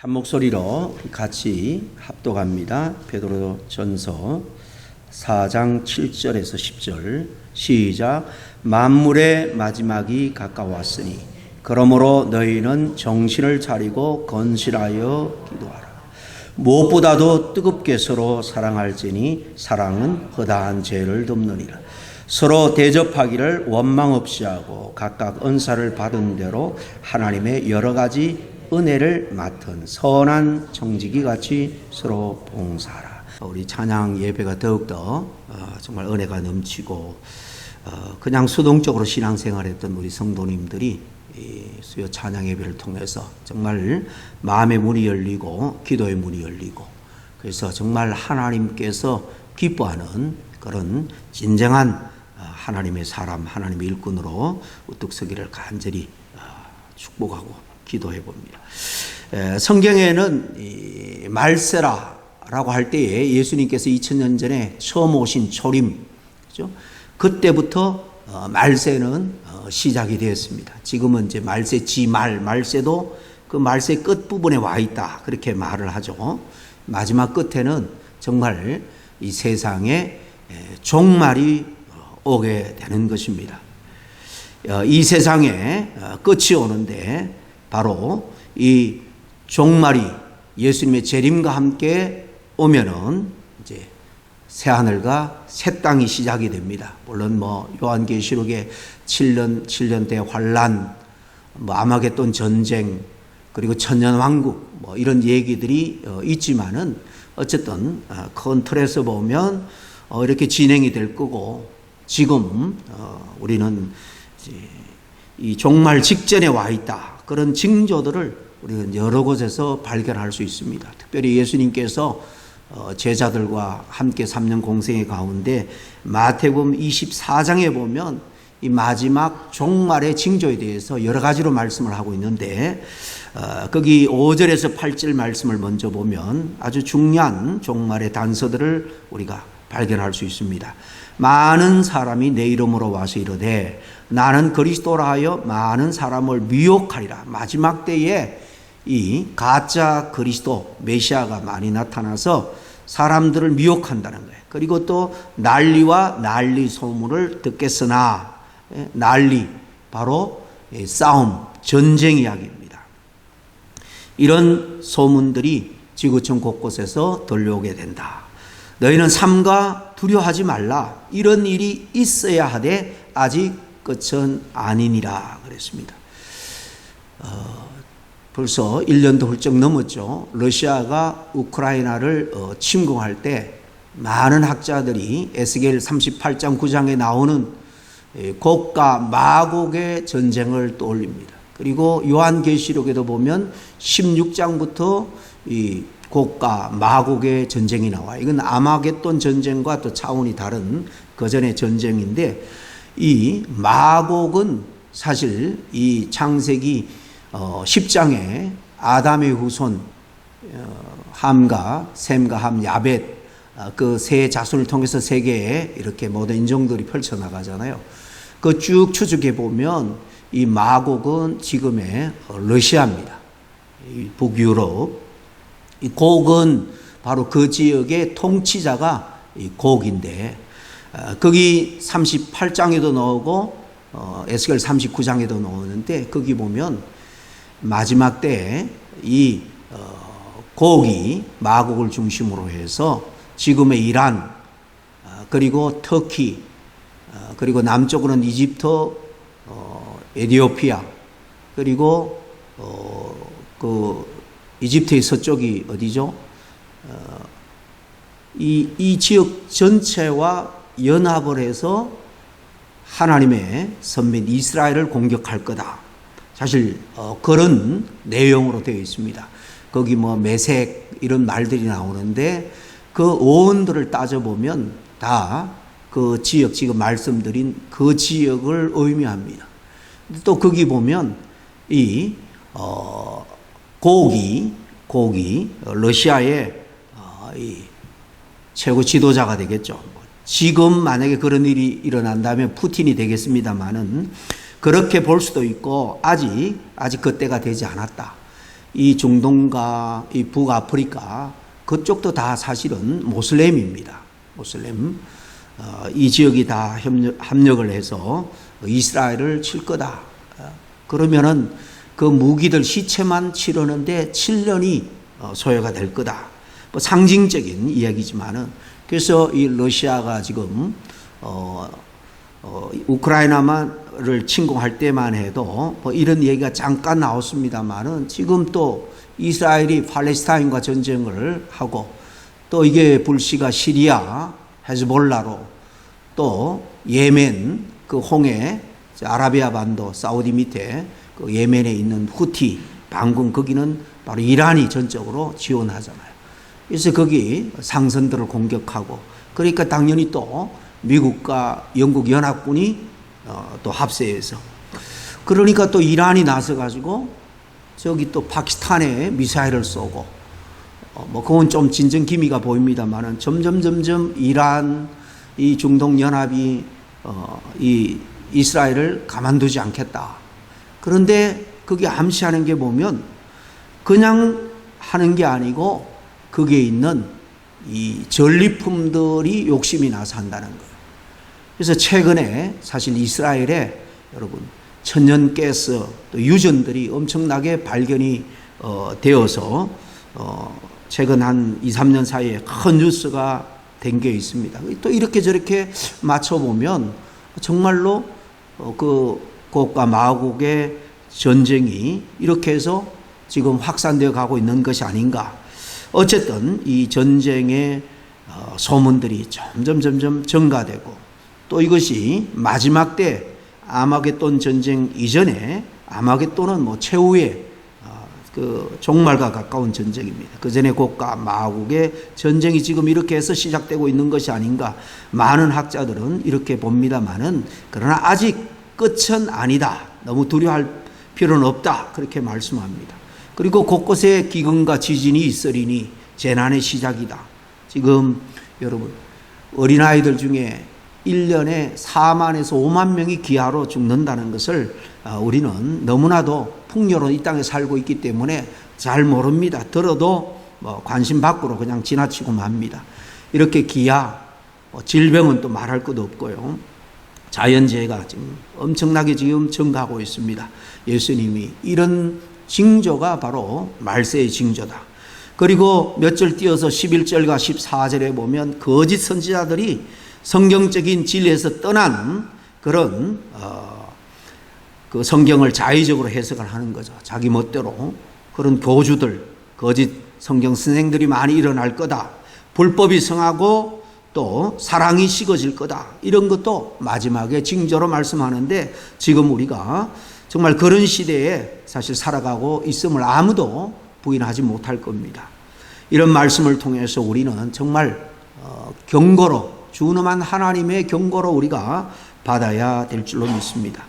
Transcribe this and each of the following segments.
한 목소리로 같이 합독합니다. 베드로 전서 4장 7절에서 10절 시작 만물의 마지막이 가까웠으니 그러므로 너희는 정신을 차리고 건실하여 기도하라. 무엇보다도 뜨겁게 서로 사랑할지니 사랑은 허다한 죄를 덮느니라. 서로 대접하기를 원망 없이 하고 각각 은사를 받은 대로 하나님의 여러 가지 은혜를 맡은 선한 정직이 같이 서로 봉사하라. 우리 찬양 예배가 더욱더 어, 정말 은혜가 넘치고 어, 그냥 수동적으로 신앙생활했던 우리 성도님들이 이 수요 찬양 예배를 통해서 정말 마음의 문이 열리고 기도의 문이 열리고 그래서 정말 하나님께서 기뻐하는 그런 진정한 어, 하나님의 사람, 하나님의 일꾼으로 우뚝 서기를 간절히 어, 축복하고 기도해 봅니다. 에, 성경에는 이 말세라라고 할 때에 예수님께서 2000년 전에 처음 오신 초림, 그죠? 그때부터 어, 말세는 어, 시작이 되었습니다. 지금은 이제 말세 지말, 말세도 그 말세 끝 부분에 와 있다 그렇게 말을 하죠. 마지막 끝에는 정말 이 세상에 에, 종말이 어, 오게 되는 것입니다. 어, 이 세상에 어, 끝이 오는데 바로 이 종말이 예수님의 재림과 함께 오면은 이제 새 하늘과 새 땅이 시작이 됩니다. 물론 뭐 요한계시록에 7년 7년 대 환란, 뭐 아마겟돈 전쟁, 그리고 천년 왕국 뭐 이런 얘기들이 어, 있지만은 어쨌든 어, 큰 틀에서 보면 어, 이렇게 진행이 될 거고 지금 어, 우리는 이 종말 직전에 와 있다. 그런 징조들을 우리는 여러 곳에서 발견할 수 있습니다. 특별히 예수님께서 어, 제자들과 함께 3년 공생의 가운데 마태복음 24장에 보면 이 마지막 종말의 징조에 대해서 여러 가지로 말씀을 하고 있는데 어, 거기 5절에서 8절 말씀을 먼저 보면 아주 중요한 종말의 단서들을 우리가 발견할 수 있습니다. 많은 사람이 내 이름으로 와서 이르되 나는 그리스도라 하여 많은 사람을 미혹하리라. 마지막 때에 이 가짜 그리스도 메시아가 많이 나타나서 사람들을 미혹한다는 거예요. 그리고 또 난리와 난리 소문을 듣겠으나 예, 난리 바로 예, 싸움 전쟁 이야기입니다. 이런 소문들이 지구촌 곳곳에서 들려오게 된다. 너희는 삼가 두려워하지 말라. 이런 일이 있어야 하되 아직 끝은 아니니라 그랬습니다. 어, 벌써 1년도 훌쩍 넘었죠. 러시아가 우크라이나를 어, 침공할 때 많은 학자들이 에스겔 38장 9장에 나오는 예, 곡과 마곡의 전쟁을 떠올립니다. 그리고 요한계시록에도 보면 16장부터 이 곡과 마곡의 전쟁이 나와. 이건 아마겟돈 전쟁과 또 차원이 다른 그 전의 전쟁인데 이 마곡은 사실 이 창세기 어 10장에 아담의 후손 어, 함과 셈과 함 야벳 어, 그세 자손을 통해서 세계에 이렇게 모든 인종들이 펼쳐 나가잖아요. 그 쭉 추적해 보면 이 마곡은 지금의 러시아입니다. 북유럽. 이 곡은 바로 그 지역의 통치자가 이 곡인데 어, 거기 38장에도 나오고 어, 에스겔 39장에도 나오는데 거기 보면 마지막 때에 이 어, 곡이 마곡을 중심으로 해서 지금의 이란 어, 그리고 터키 어, 그리고 남쪽으로는 이집트 어, 에디오피아 그리고 어, 그 이집트의 서쪽이 어디죠? 어, 이, 이 지역 전체와 연합을 해서 하나님의 선민 이스라엘을 공격할 거다. 사실 어, 그런 내용으로 되어 있습니다. 거기 뭐 매색 이런 말들이 나오는데 그 오원들을 따져 보면 다 그 지역 지금 말씀드린 그 지역을 의미합니다. 또 거기 보면 이 어, 고기 고기 러시아의 어, 이 최고 지도자가 되겠죠. 지금 만약에 그런 일이 일어난다면 푸틴이 되겠습니다만은 그렇게 볼 수도 있고 아직 아직 그때가 되지 않았다. 이 중동과 이 북아프리카 그쪽도 다 사실은 모슬렘입니다. 모슬렘. 어, 이 지역이 다 협력, 합력을 해서 이스라엘을 칠 거다. 어, 그러면은 그 무기들 시체만 치르는데 7년이 어, 소요가 될 거다. 뭐 상징적인 이야기지만은 그래서 이 러시아가 지금 어, 어, 우크라이나만을 침공할 때만 해도 뭐 이런 얘기가 잠깐 나왔습니다만은 지금 또 이스라엘이 팔레스타인과 전쟁을 하고 또 이게 불씨가 시리아 헤즈볼라로 또 예멘 그 홍해 아라비아 반도 사우디 밑에 그 예멘에 있는 후티 반군 거기는 바로 이란이 전적으로 지원하잖아요. 그래서 거기 상선들을 공격하고 그러니까 당연히 또 미국과 영국 연합군이 어, 또 합세해서 그러니까 또 이란이 나서 가지고 저기 또 파키스탄에 미사일을 쏘고 어, 뭐 그건 좀 진정 기미가 보입니다만은 점점 점점 이란 이 중동 연합이 어, 이 이스라엘을 가만두지 않겠다. 그런데 그게 암시하는 게 보면 그냥 하는 게 아니고 거기에 있는 이 전리품들이 욕심이 나서 한다는 거예요. 그래서 최근에 사실 이스라엘에 여러분 천연 가스 또 유전들이 엄청나게 발견이 어, 되어서 어, 최근 한 2, 3년 사이에 큰 뉴스가 된 게 있습니다. 또 이렇게 저렇게 맞춰보면 정말로 어, 그 곡과 마곡의 전쟁이 이렇게 해서 지금 확산되어 가고 있는 것이 아닌가. 어쨌든 이 전쟁의 어, 소문들이 점점 점점 증가되고 또 이것이 마지막 때 아마겟돈 전쟁 이전에 아마겟돈은 뭐 최후의 어, 그 종말과 가까운 전쟁입니다. 그 전에 국가 마국의 전쟁이 지금 이렇게 해서 시작되고 있는 것이 아닌가. 많은 학자들은 이렇게 봅니다만은 그러나 아직 끝은 아니다. 너무 두려워할 필요는 없다. 그렇게 말씀합니다. 그리고 곳곳에 기근과 지진이 있으리니 재난의 시작이다. 지금 여러분 어린아이들 중에 1년에 4만에서 5만 명이 기아로 죽는다는 것을 어, 우리는 너무나도 풍요로 이 땅에 살고 있기 때문에 잘 모릅니다. 들어도 뭐 관심 밖으로 그냥 지나치고 맙니다. 이렇게 기아, 뭐 질병은 또 말할 것도 없고요. 자연재해가 지금 엄청나게 지금 증가하고 있습니다. 예수님이 이런 징조가 바로 말세의 징조다. 그리고 몇 절 띄어서 11절과 14절에 보면 거짓 선지자들이 성경적인 진리에서 떠난 그런 어, 그 성경을 자의적으로 해석을 하는 거죠. 자기 멋대로 그런 교주들, 거짓 성경 선생들이 많이 일어날 거다. 불법이 성하고 또 사랑이 식어질 거다. 이런 것도 마지막에 징조로 말씀하는데 지금 우리가 정말 그런 시대에 사실 살아가고 있음을 아무도 부인하지 못할 겁니다. 이런 말씀을 통해서 우리는 정말 어, 경고로 주님한 하나님의 경고로 우리가 받아야 될 줄로 믿습니다.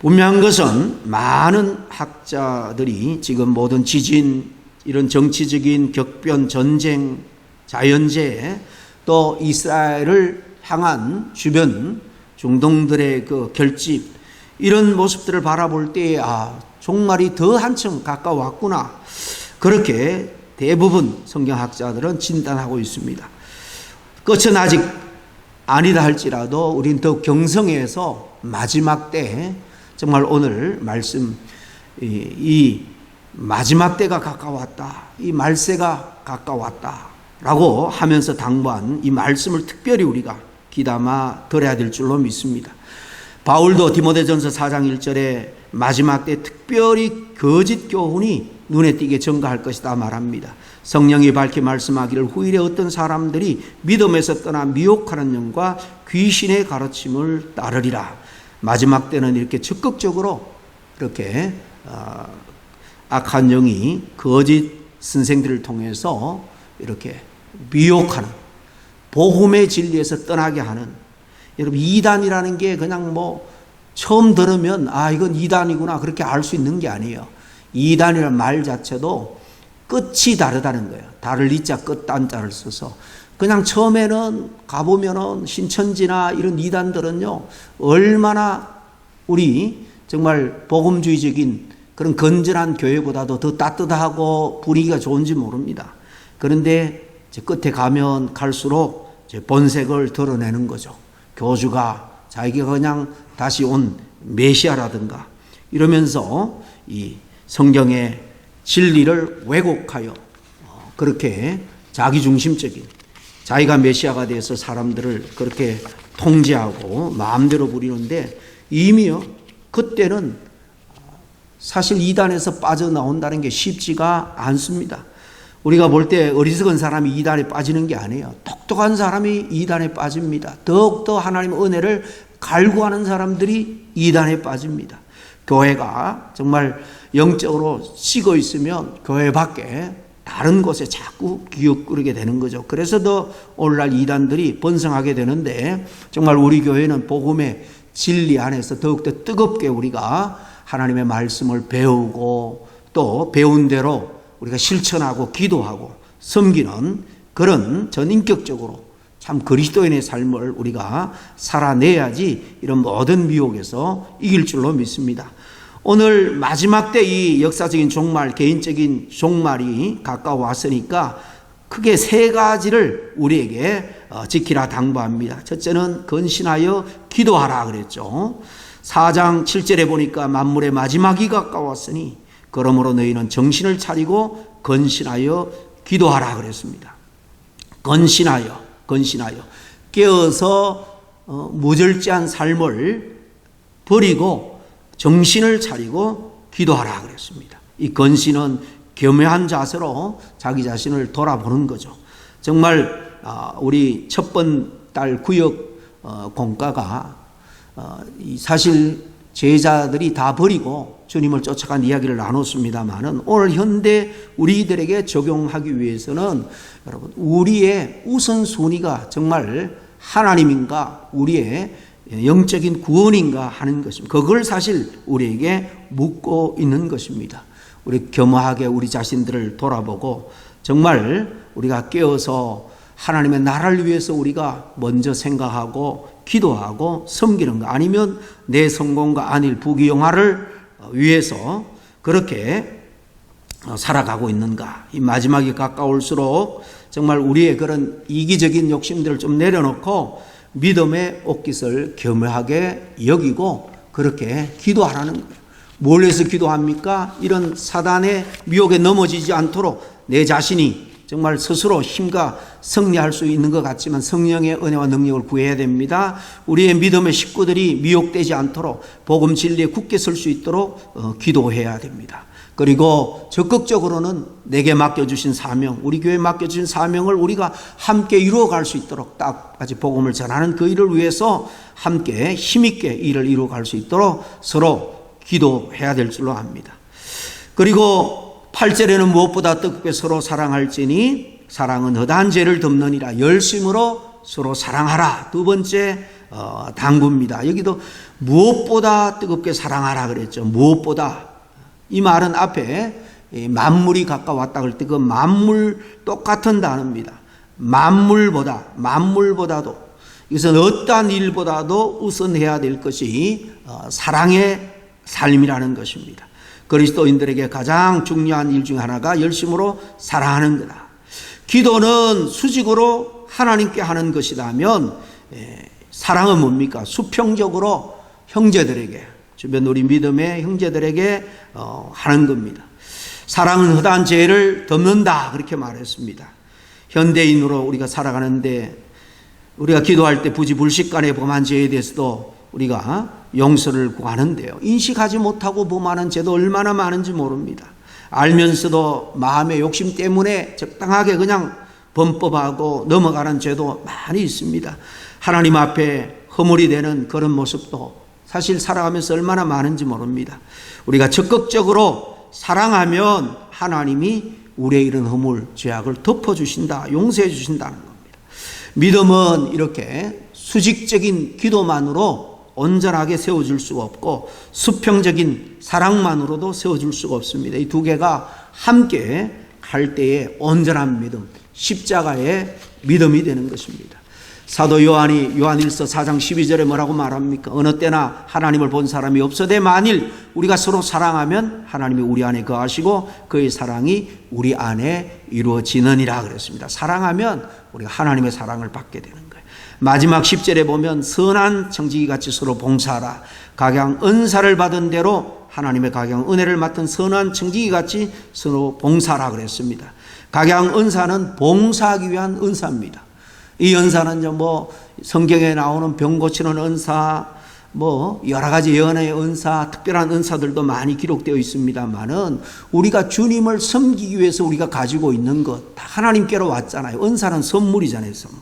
분명한 것은 많은 학자들이 지금 모든 지진, 이런 정치적인 격변, 전쟁, 자연재해, 또 이스라엘을 향한 주변 중동들의 그 결집, 이런 모습들을 바라볼 때에, 아, 종말이 더 한층 가까웠구나. 그렇게 대부분 성경학자들은 진단하고 있습니다. 끝은 아직 아니다 할지라도 우린 더 경성해서 마지막 때 정말 오늘 말씀 이, 이 마지막 때가 가까웠다. 이 말세가 가까웠다 라고 하면서 당부한 이 말씀을 특별히 우리가 귀담아 들어야 될 줄로 믿습니다. 바울도 디모데전서 4장 1절에 마지막 때 특별히 거짓 교훈이 눈에 띄게 증가할 것이다 말합니다. 성령이 밝히 말씀하기를 후일에 어떤 사람들이 믿음에서 떠나 미혹하는 영과 귀신의 가르침을 따르리라. 마지막 때는 이렇게 적극적으로 이렇게 어, 악한 영이 거짓 선생들을 통해서 이렇게 미혹하는 복음의 진리에서 떠나게 하는 여러분 이단이라는 게 그냥 뭐 처음 들으면 아 이건 이단이구나 그렇게 알 수 있는 게 아니에요. 이단이라는 말 자체도 끝이 다르다는 거예요. 다를 이자 끝 단자를 써서 그냥 처음에는 가보면은 신천지나 이런 이단들은요 얼마나 우리 정말 복음주의적인 그런 건전한 교회보다도 더 따뜻하고 분위기가 좋은지 모릅니다. 그런데 끝에 가면 갈수록 본색을 드러내는 거죠. 교주가 자기가 그냥 다시 온 메시아라든가 이러면서 이 성경의 진리를 왜곡하여 어, 그렇게 자기중심적인 자기가 메시아가 돼서 사람들을 그렇게 통제하고 마음대로 부리는데 이미요 그때는 사실 이단에서 빠져나온다는 게 쉽지가 않습니다. 우리가 볼 때 어리석은 사람이 이단에 빠지는 게 아니에요. 똑똑한 사람이 이단에 빠집니다. 더욱더 하나님의 은혜를 갈구하는 사람들이 이단에 빠집니다. 교회가 정말 영적으로 식어 있으면 교회 밖에 다른 곳에 자꾸 기웃거리게 되는 거죠. 그래서 더 오늘날 이단들이 번성하게 되는데 정말 우리 교회는 복음의 진리 안에서 더욱더 뜨겁게 우리가 하나님의 말씀을 배우고 또 배운 대로 우리가 실천하고 기도하고 섬기는 그런 전인격적으로 참 그리스도인의 삶을 우리가 살아내야지 이런 모든 미혹에서 이길 줄로 믿습니다. 오늘 마지막 때 이 역사적인 종말, 개인적인 종말이 가까워 왔으니까 크게 세 가지를 우리에게 어, 지키라 당부합니다. 첫째는 건신하여 기도하라 그랬죠. 4장 7절에 보니까 만물의 마지막이 가까웠으니 그러므로 너희는 정신을 차리고 건신하여 기도하라 그랬습니다. 건신하여, 건신하여 깨어서 어, 무절제한 삶을 버리고 정신을 차리고 기도하라 그랬습니다. 이 건신은 겸허한 자세로 자기 자신을 돌아보는 거죠. 정말 아, 우리 첫 번 딸 구역 어, 공과가 어, 사실 제자들이 다 버리고 주님을 쫓아간 이야기를 나눴습니다만은 오늘 현대 우리들에게 적용하기 위해서는 여러분 우리의 우선순위가 정말 하나님인가 우리의 영적인 구원인가 하는 것입니다. 그걸 사실 우리에게 묻고 있는 것입니다. 우리 겸허하게 우리 자신들을 돌아보고 정말 우리가 깨어서 하나님의 나라를 위해서 우리가 먼저 생각하고 기도하고 섬기는 거 아니면 내 성공과 안일 부귀영화를 위해서 그렇게 살아가고 있는가 이 마지막이 가까울수록 정말 우리의 그런 이기적인 욕심들을 좀 내려놓고 믿음의 옷깃을 겸허하게 여기고 그렇게 기도하라는 거예요. 뭘 해서 기도합니까? 이런 사단의 미혹에 넘어지지 않도록 내 자신이 정말 스스로 힘과 승리할 수 있는 것 같지만 성령의 은혜와 능력을 구해야 됩니다. 우리의 믿음의 식구들이 미혹되지 않도록 복음 진리에 굳게 설 수 있도록 어, 기도해야 됩니다. 그리고 적극적으로는 내게 맡겨주신 사명, 우리 교회에 맡겨주신 사명을 우리가 함께 이루어갈 수 있도록 딱까지 복음을 전하는 그 일을 위해서 함께 힘있게 일을 이루어갈 수 있도록 서로 기도해야 될 줄로 압니다. 그리고 8절에는 무엇보다 뜨겁게 서로 사랑할지니 사랑은 허다한 죄를 덮느니라 열심으로 서로 사랑하라. 두 번째 어, 당부입니다. 여기도 무엇보다 뜨겁게 사랑하라 그랬죠. 무엇보다 이 말은 앞에 만물이 가까웠다 그럴 때 그 만물 똑같은 단어입니다. 만물보다 만물보다도 이것은 어떠한 일보다도 우선해야 될 것이 어, 사랑의 삶이라는 것입니다. 그리스도인들에게 가장 중요한 일 중 하나가 열심으로 사랑하는 거다. 기도는 수직으로 하나님께 하는 것이라면 사랑은 뭡니까? 수평적으로 형제들에게 주변 우리 믿음의 형제들에게 어, 하는 겁니다. 사랑은 허다한 죄를 덮는다 그렇게 말했습니다. 현대인으로 우리가 살아가는데 우리가 기도할 때 부지불식간에 범한 죄에 대해서도 우리가 용서를 구하는데요. 인식하지 못하고 범하는 죄도 얼마나 많은지 모릅니다. 알면서도 마음의 욕심 때문에 적당하게 그냥 범법하고 넘어가는 죄도 많이 있습니다. 하나님 앞에 허물이 되는 그런 모습도 사실 살아가면서 얼마나 많은지 모릅니다. 우리가 적극적으로 사랑하면 하나님이 우리의 이런 허물, 죄악을 덮어주신다, 용서해 주신다는 겁니다. 믿음은 이렇게 수직적인 기도만으로 온전하게 세워줄 수가 없고 수평적인 사랑만으로도 세워줄 수가 없습니다. 이 두 개가 함께 갈 때에 온전한 믿음, 십자가의 믿음이 되는 것입니다. 사도 요한이 요한일서 4장 12절에 뭐라고 말합니까? 어느 때나 하나님을 본 사람이 없어되 만일 우리가 서로 사랑하면 하나님이 우리 안에 거하시고 그의 사랑이 우리 안에 이루어지느니라 그랬습니다. 사랑하면 우리가 하나님의 사랑을 받게 되는. 마지막 10절에 보면 선한 청지기 같이 서로 봉사하라. 각양 은사를 받은 대로 하나님의 각양 은혜를 맡은 선한 청지기 같이 서로 봉사하라 그랬습니다. 각양 은사는 봉사하기 위한 은사입니다. 이 은사는 뭐 성경에 나오는 병 고치는 은사, 뭐 여러 가지 연애의 은사, 특별한 은사들도 많이 기록되어 있습니다만은 우리가 주님을 섬기기 위해서 우리가 가지고 있는 것 다 하나님께로 왔잖아요. 은사는 선물이잖아요, 선물.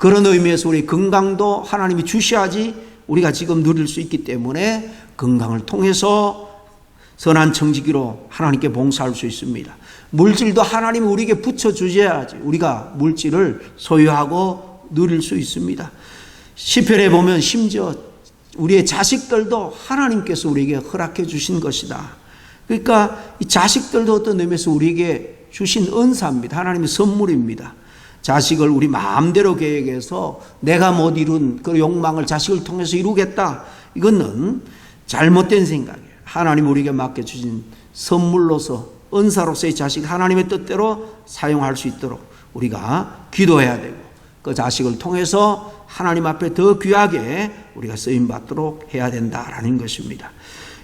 그런 의미에서 우리 건강도 하나님이 주셔야지 우리가 지금 누릴 수 있기 때문에 건강을 통해서 선한 청지기로 하나님께 봉사할 수 있습니다. 물질도 하나님이 우리에게 붙여주셔야지 우리가 물질을 소유하고 누릴 수 있습니다. 시편에 보면 심지어 우리의 자식들도 하나님께서 우리에게 허락해 주신 것이다. 그러니까 이 자식들도 어떤 의미에서 우리에게 주신 은사입니다. 하나님의 선물입니다. 자식을 우리 마음대로 계획해서 내가 못 이룬 그 욕망을 자식을 통해서 이루겠다. 이거는 잘못된 생각이에요. 하나님 우리에게 맡겨주신 선물로서 은사로서의 자식 하나님의 뜻대로 사용할 수 있도록 우리가 기도해야 되고 그 자식을 통해서 하나님 앞에 더 귀하게 우리가 쓰임 받도록 해야 된다라는 것입니다.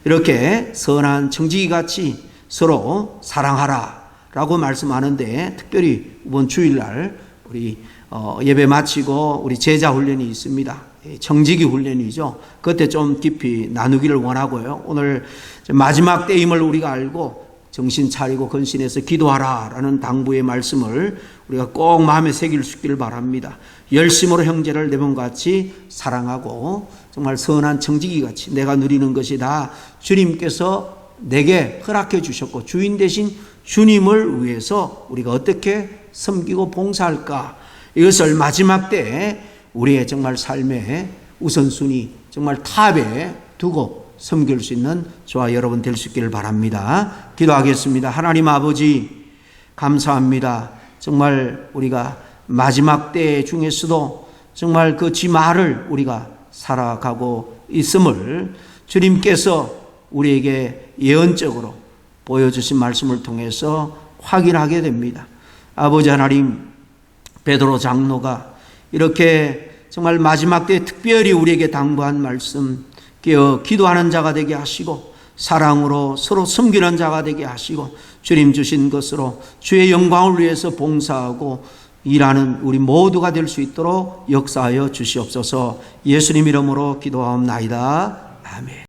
이렇게 선한 청지기 같이 서로 사랑하라 라고 말씀하는데 특별히 이번 주일날 우리 어, 예배 마치고 우리 제자 훈련이 있습니다. 예, 정직이 훈련이죠. 그때 좀 깊이 나누기를 원하고요. 오늘 마지막 때임을 우리가 알고 정신 차리고 근신해서 기도하라라는 당부의 말씀을 우리가 꼭 마음에 새길 수 있기를 바랍니다. 열심으로 형제를 내 몸같이 사랑하고 정말 선한 청지기 같이 내가 누리는 것이 다 주님께서 내게 허락해 주셨고 주인 대신 주님을 위해서 우리가 어떻게 섬기고 봉사할까 이것을 마지막 때 우리의 정말 삶의 우선순위 정말 탑에 두고 섬길 수 있는 저와 여러분 될 수 있기를 바랍니다. 기도하겠습니다. 하나님 아버지 감사합니다. 정말 우리가 마지막 때 중에서도 정말 그 지말을 우리가 살아가고 있음을 주님께서 우리에게 예언적으로 보여주신 말씀을 통해서 확인하게 됩니다. 아버지 하나님, 베드로 장로가 이렇게 정말 마지막 때 특별히 우리에게 당부한 말씀, 깨어 기도하는 자가 되게 하시고 사랑으로 서로 섬기는 자가 되게 하시고 주님 주신 것으로 주의 영광을 위해서 봉사하고 일하는 우리 모두가 될 수 있도록 역사하여 주시옵소서 예수님 이름으로 기도하옵나이다. 아멘.